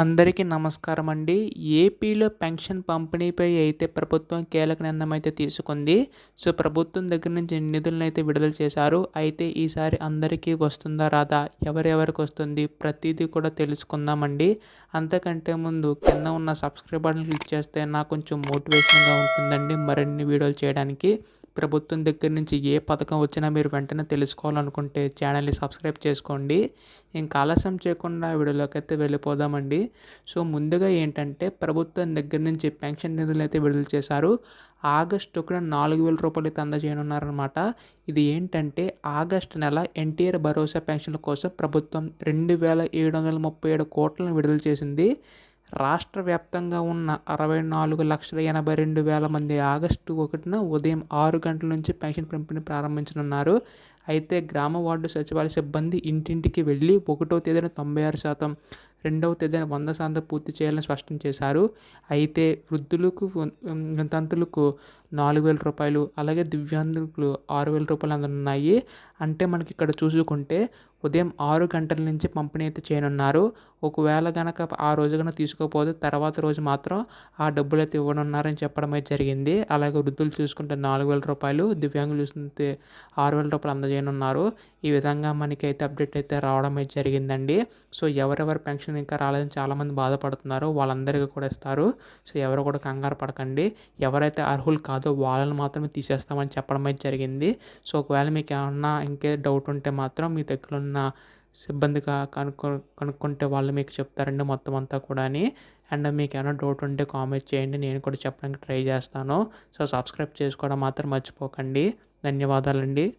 అందరికీ నమస్కారం అండి. ఏపీలో పెన్షన్ పంపిణీపై అయితే ప్రభుత్వం కీలక నిర్ణయం అయితే తీసుకుంది. సో ప్రభుత్వం దగ్గర నుంచి నిధులను అయితే విడుదల చేశారు. అయితే ఈసారి అందరికీ వస్తుందా రాదా? ఎవరెవరికి వస్తుంది? ప్రతిదీ కూడా తెలుసుకుందామండి. అంతకంటే ముందు కింద ఉన్న సబ్స్క్రైబ్ బటన్ క్లిక్ చేస్తే నాకు కొంచెం మోటివేషన్గా ఉంటుందండి మరిన్ని వీడియోలు చేయడానికి. ప్రభుత్వం దగ్గర నుంచి ఏ పథకం వచ్చినా మీరు వెంటనే తెలుసుకోవాలనుకుంటే ఛానల్ని సబ్స్క్రైబ్ చేసుకోండి. ఇంకా ఆలస్యం చేయకుండా వీడియోలోకి అయితే వెళ్ళిపోదామండి. సో ముందుగా ఏంటంటే ప్రభుత్వం దగ్గర నుంచి పెన్షన్ నిధులు అయితే విడుదల చేశారు. ఆగస్ట్ ఒకటి నాలుగు వేల రూపాయలు అయితే అందజేయనున్నారనమాట ఇది ఏంటంటే ఆగస్ట్ నెల ఎన్టీఆర్ భరోసా పెన్షన్ల కోసం ప్రభుత్వం రెండు వేల ఏడు వందల ముప్పై ఏడు కోట్లను విడుదల చేసింది. రాష్ట్ర వ్యాప్తంగా ఉన్న అరవై నాలుగు లక్షల ఎనభై రెండు వేల మంది ఆగస్టు ఒకటిన ఉదయం ఆరు గంటల నుంచి పెన్షన్ పంపిణీ ప్రారంభించనున్నారు. అయితే గ్రామ వార్డు సచివాలయ సిబ్బంది ఇంటింటికి వెళ్ళి ఒకటో తేదీన తొంభై ఆరు శాతం రెండవ తేదీన వంద శాతం పూర్తి చేయాలని స్పష్టం చేశారు. అయితే వృద్ధులకు తంతులకు నాలుగు వేల రూపాయలు అలాగే దివ్యాంగులకు ఆరు వేల రూపాయలు అందనున్నాయి. అంటే మనకి ఇక్కడ చూసుకుంటే ఉదయం ఆరు గంటల నుంచి పంపిణీ అయితే చేయనున్నారు. ఒకవేళ కనుక ఆ రోజు కనుక తీసుకోకపోతే తర్వాత రోజు మాత్రం ఆ డబ్బులు అయితే ఇవ్వనున్నారని చెప్పడం అయితే జరిగింది. అలాగే వృద్ధులు చూసుకుంటే నాలుగు వేల రూపాయలు దివ్యాంగులు చూసుకుంటే ఆరు వేల రూపాయలు అందజేయనున్నారు. ఈ విధంగా మనకి అయితే అప్డేట్ అయితే రావడం అయితే జరిగిందండి. సో ఎవరెవరు పెన్షన్ ఇంకా రాలేదని చాలామంది బాధపడుతున్నారు. వాళ్ళందరికీ కూడా ఇస్తారు. సో ఎవరు కూడా కంగారు పడకండి. ఎవరైతే అర్హులు కాదో వాళ్ళని మాత్రమే తీసేస్తామని చెప్పడం అయితే జరిగింది. సో ఒకవేళ మీకు ఏమన్నా ఇంకే డౌట్ ఉంటే మాత్రం మీ దగ్గర ఉన్న సిబ్బందిగా కనుక్కో కనుక్కుంటే వాళ్ళు మీకు చెప్తారండి మొత్తం అంతా కూడా అండ్ మీకు ఏమైనా డౌట్ ఉంటే కామెంట్ చేయండి. నేను కూడా చెప్పడానికి ట్రై చేస్తాను. సో సబ్స్క్రైబ్ చేసుకోవడం మాత్రం మర్చిపోకండి. ధన్యవాదాలండి.